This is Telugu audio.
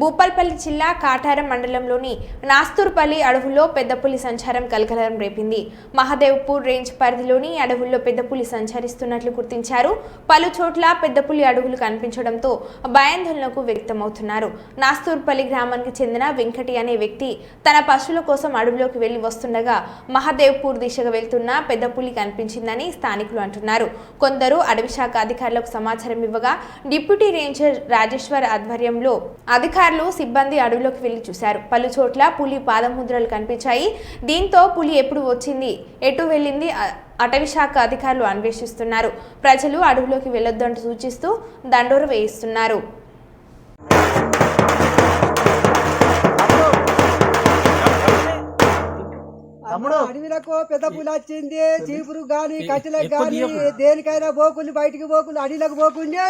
భూపాల్పల్లి జిల్లా కాటారం మండలంలోని నాస్తూర్పల్లి అడవుల్లో పెద్ద పులి సంచారం కలకలం రేపింది. మహదేవ్పూర్ రేంజ్ పరిధిలోని అడవుల్లో పెద్ద పులి సంచరిస్తున్నట్లు గుర్తించారు. పలు చోట్ల పెద్ద పులి అడవులు కనిపించడంతో భయాందోళనకు వ్యక్తమవుతున్నారు. నాస్తూర్పల్లి గ్రామానికి చెందిన వెంకటి అనే వ్యక్తి తన పశువుల కోసం అడవిలోకి వెళ్ళి వస్తుండగా మహదేవ్పూర్ దిశగా వెళ్తున్న పెద్ద పులి కనిపించిందని స్థానికులు అంటున్నారు. కొందరు అడవి శాఖ అధికారులకు సమాచారం ఇవ్వగా డిప్యూటీ రేంజర్ రాజేశ్వర్ ఆధ్వర్యంలో అధికారులు సిబ్బంది అడవిలోకి వెళ్ళి చూశారు. పలు చోట్ల పులి పాదముద్రలు కనిపించాయి. దీంతో పులి ఎప్పుడు వచ్చింది ఎటు వెళ్ళింది అ- అటవీ శాఖ అధికారులు అన్వేషిస్తున్నారు. ప్రజలు అడవిలోకి వెళ్ళొద్దంటూ సూచిస్తూ దండోర వేయిస్తున్నారు. అడవిలకు పెద్ద పులి వచ్చింది. చీపురు గాని కట్టెలకు గాని దేనికైనా పోకుండా బయటికి పోకుండా అడవిలకు పోకుండా.